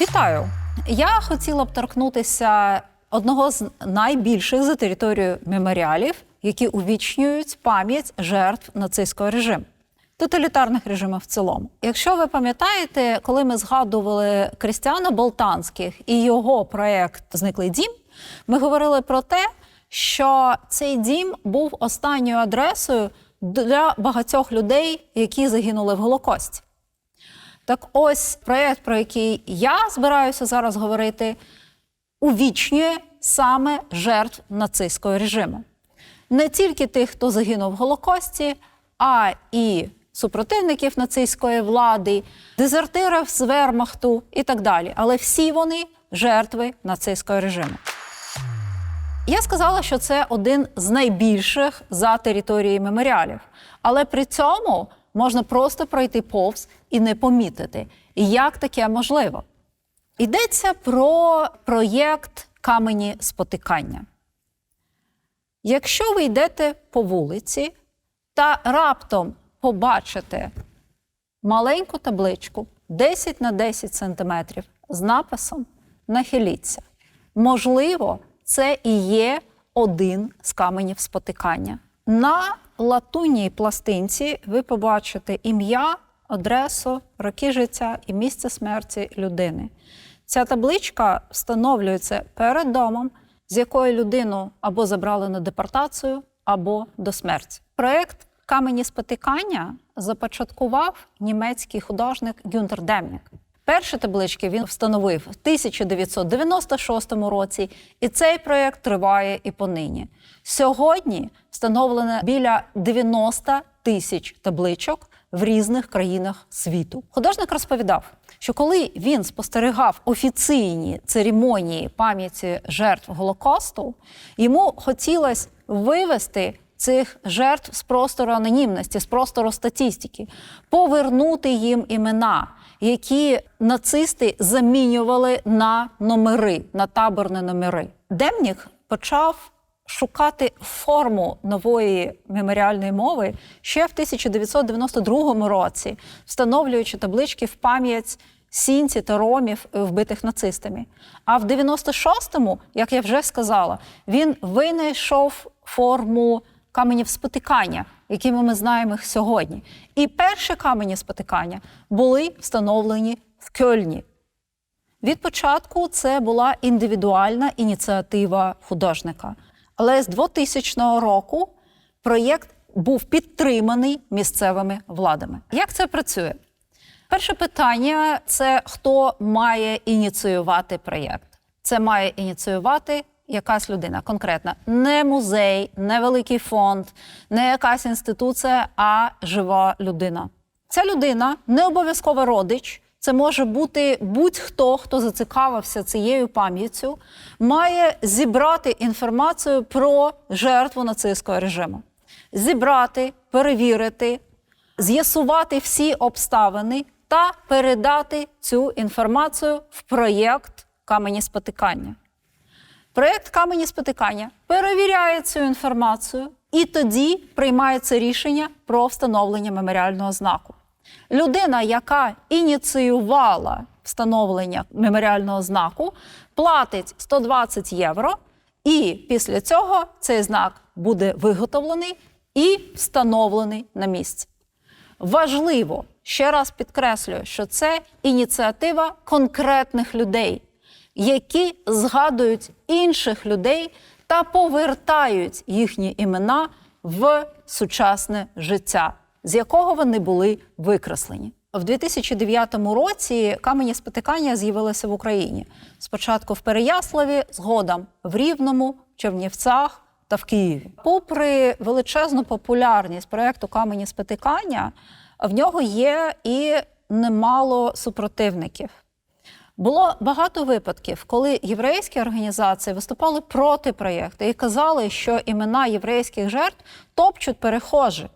Вітаю! Я хотіла б торкнутися одного з найбільших за територією меморіалів, які увічнюють пам'ять жертв нацистського режиму. Тоталітарних режимів в цілому. Якщо ви пам'ятаєте, коли ми згадували Крістіана Болтанських і його проєкт Зниклий дім, ми говорили про те, що цей дім був останньою адресою для багатьох людей, які загинули в Голокості. Так ось проєкт, про який я збираюся зараз говорити, увічнює саме жертв нацистського режиму. Не тільки тих, хто загинув в Голокості, а і супротивників нацистської влади, дезертирів з Вермахту і так далі. Але всі вони жертви нацистського режиму. Я сказала, що це один з найбільших за територією меморіалів, але при цьому можна просто пройти повз і не помітити. І як таке можливо? Йдеться про проєкт камені спотикання. Якщо ви йдете по вулиці та раптом побачите маленьку табличку 10 на 10 сантиметрів з написом Нахиліться. Можливо, це і є один з каменів спотикання. На латунній пластинці ви побачите ім'я, адресу, роки життя і місце смерті людини. Ця табличка встановлюється перед домом, з якої людину або забрали на депортацію, або до смерті. Проєкт Камені спотикання започаткував німецький художник Гюнтер Демнік. Перші таблички він встановив в 1996 році, і цей проєкт триває і понині. Сьогодні встановлено біля 90 тисяч табличок в різних країнах світу. Художник розповідав, що коли він спостерігав офіційні церемонії пам'яті жертв Голокосту, йому хотілося вивести цих жертв з простору анонімності, з простору статистики, повернути їм імена, які нацисти замінювали на номери, на таборні номери. Демнік почав шукати форму нової меморіальної мови ще в 1992 році, встановлюючи таблички в пам'ять сінці та ромів, вбитих нацистами. А в 96-му, як я вже сказала, він винайшов форму каменів спотикання, якими ми знаємо їх сьогодні. І перші камені спотикання були встановлені в Кьольні. Від початку це була індивідуальна ініціатива художника. Але з 2000 року проєкт був підтриманий місцевими владами. Як це працює? Перше питання це хто має ініціювати проєкт. Це має ініціювати якась людина конкретна, не музей, не великий фонд, не якась інституція, а жива людина. Ця людина не обов'язково родич. Це може бути будь-хто, хто зацікавився цією пам'яттю, має зібрати інформацію про жертву нацистського режиму, зібрати, перевірити, з'ясувати всі обставини та передати цю інформацію в проєкт камені спотикання. Проєкт камені спотикання перевіряє цю інформацію і тоді приймається рішення про встановлення меморіального знаку. Людина, яка ініціювала встановлення меморіального знаку, платить 120 євро, і після цього цей знак буде виготовлений і встановлений на місці. Важливо ще раз підкреслюю, що це ініціатива конкретних людей, які згадують інших людей та повертають їхні імена в сучасне життя, з якого вони були викреслені. В 2009 році камені спотикання з'явилися в Україні. Спочатку в Переяславі, згодом в Рівному, Чернівцях та в Києві. Попри величезну популярність проєкту камені спотикання, в нього є і немало супротивників. Було багато випадків, коли єврейські організації виступали проти проєкту і казали, що імена єврейських жертв топчуть перехожі.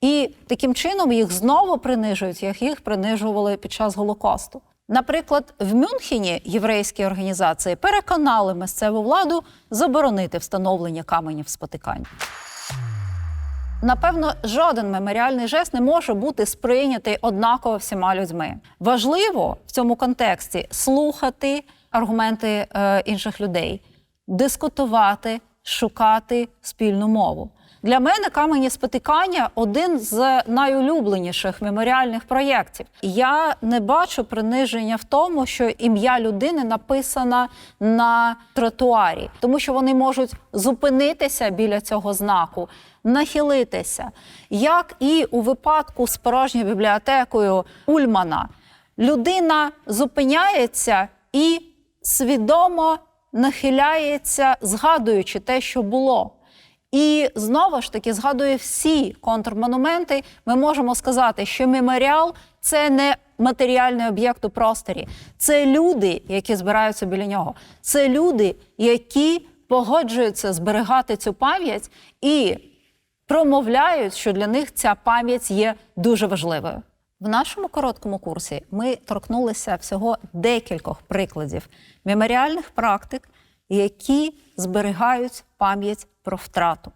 І таким чином їх знову принижують, як їх принижували під час Голокосту. Наприклад, в Мюнхені єврейські організації переконали місцеву владу заборонити встановлення каменів спотикань. Напевно, жоден меморіальний жест не може бути сприйнятий однаково всіма людьми. Важливо в цьому контексті слухати аргументи е, інших людей, дискутувати, шукати спільну мову. Для мене камені спотикання один з найулюбленіших меморіальних проєктів. Я не бачу приниження в тому, що ім'я людини написано на тротуарі, тому що вони можуть зупинитися біля цього знаку, нахилитися. Як і у випадку з порожньою бібліотекою Ульмана, людина зупиняється і свідомо нахиляється, згадуючи те, що було. І знову ж таки, згадує всі контрмонументи, ми можемо сказати, що меморіал це не матеріальний об'єкт у просторі, це люди, які збираються біля нього. Це люди, які погоджуються зберігати цю пам'ять і промовляють, що для них ця пам'ять є дуже важливою. В нашому короткому курсі ми торкнулися всього декількох прикладів меморіальних практик, які зберігають пам'ять про втрату.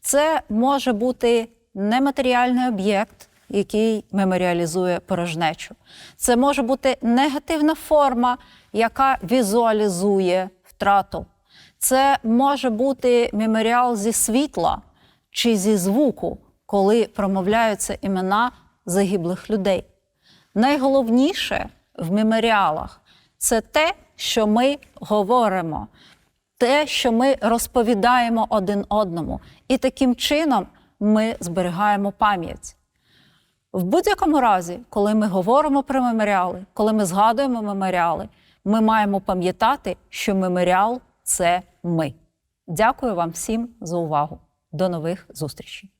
Це може бути нематеріальний об'єкт, який меморіалізує порожнечу. Це може бути негативна форма, яка візуалізує втрату. Це може бути меморіал зі світла чи зі звуку, коли промовляються імена загиблих людей. Найголовніше в меморіалах це те, що ми говоримо, те, що ми розповідаємо один одному. І таким чином ми зберігаємо пам'ять. В будь-якому разі, коли ми говоримо про меморіали, коли ми згадуємо меморіали, ми маємо пам'ятати, що меморіал це ми. Дякую вам всім за увагу. До нових зустрічей.